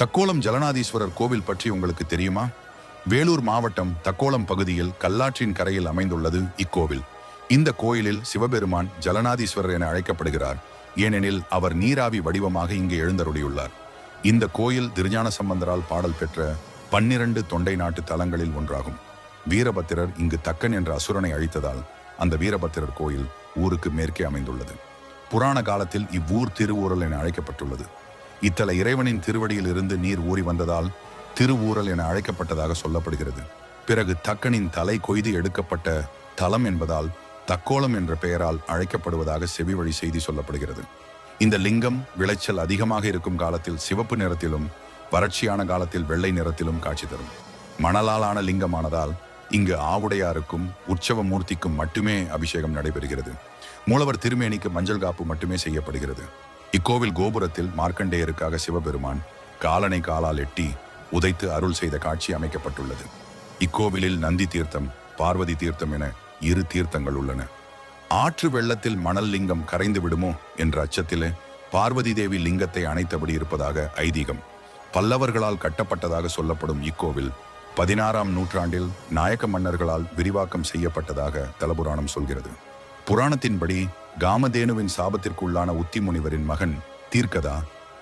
தக்கோலம் ஜலநாதீஸ்வரர் கோவில் பற்றி உங்களுக்கு தெரியுமா? வேலூர் மாவட்டம் தக்கோலம் பகுதியில் கல்லாற்றின் கரையில் அமைந்துள்ளது இக்கோவில். இந்த கோயிலில் சிவபெருமான் ஜலநாதீஸ்வரர் என அழைக்கப்படுகிறார். ஏனெனில் அவர் நீராவி வடிவமாக இங்கு எழுந்தருளியுள்ளார். இந்த கோயில் திருஞான சம்பந்தரால் பாடல் பெற்ற பன்னிரண்டு தொண்டை நாட்டு தலங்களில் ஒன்றாகும். வீரபத்திரர் இங்கு தக்கன் என்ற அசுரனை அழித்ததால் அந்த வீரபத்திரர் கோயில் ஊருக்கு மேற்கே அமைந்துள்ளது. புராண காலத்தில் இவ்வூர் திருவூரல் என அழைக்கப்பட்டுள்ளது. இத்தல இறைவனின் திருவடியில் இருந்து நீர் ஊறி வந்ததால் திருவூரல் என அழைக்கப்பட்டதாக சொல்லப்படுகிறது. பிறகு தக்கனின் தலை கொய்து எடுக்கப்பட்ட தலம் என்பதால் தக்கோலம் என்ற பெயரால் அழைக்கப்படுவதாக செவிவழி செய்தி சொல்லப்படுகிறது. இந்த லிங்கம் விளைச்சல் அதிகமாக இருக்கும் காலத்தில் சிவப்பு நிறத்திலும் வறட்சியான காலத்தில் வெள்ளை நிறத்திலும் காட்சி தரும். மணலாலான லிங்கமானதால் இங்கு ஆவுடையாருக்கும் உற்சவ மூர்த்திக்கும் மட்டுமே அபிஷேகம் நடைபெறுகிறது. மூலவர் திருமேனிக்கு மஞ்சள் காப்பு மட்டுமே செய்யப்படுகிறது. இக்கோவில் கோபுரத்தில் மார்க்கண்டேயருக்காக சிவபெருமான் காலனை காலால் எட்டி உதைத்து அருள் செய்த காட்சி அமைக்கப்பட்டுள்ளது. இக்கோவிலில் நந்தி தீர்த்தம் பார்வதி தீர்த்தம் என இரு தீர்த்தங்கள் உள்ளன. ஆற்று வெள்ளத்தில் மணல் லிங்கம் கரைந்து விடுமோ என்ற அச்சத்திலே பார்வதி தேவி லிங்கத்தை அணைத்தபடி இருப்பதாக ஐதீகம். பல்லவர்களால் கட்டப்பட்டதாக சொல்லப்படும் இக்கோவில் பதினாறாம் நூற்றாண்டில் நாயக்க மன்னர்களால் விரிவாக்கம் செய்யப்பட்டதாக தலபுராணம் சொல்கிறது. புராணத்தின்படி காமதேனுவின் சாபத்திற்குள்ளான உத்தி முனிவரின் மகன் தீர்க்கதா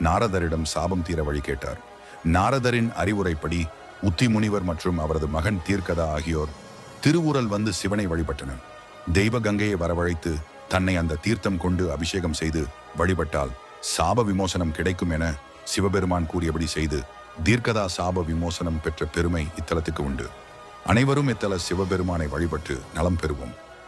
நாரதரிடம் சாபம் தீர வழி கேட்டார். நாரதரின் அறிவுரைப்படி உத்தி முனிவர் மற்றும் அவரது மகன் தீர்க்கதா ஆகியோர் திருவுரல் வந்து சிவனை வழிபட்டனர். தெய்வ கங்கையை வரவழைத்து தன்னை அந்த தீர்த்தம் கொண்டு அபிஷேகம் செய்து வழிபட்டால் சாப விமோசனம் கிடைக்கும் என சிவபெருமான் கூறியபடி செய்து தீர்க்கதா சாப விமோசனம் பெற்ற பெருமை இத்தலத்துக்கு உண்டு. அனைவரும் இத்தல சிவபெருமானை வழிபட்டு நலம் பெறுவோம்.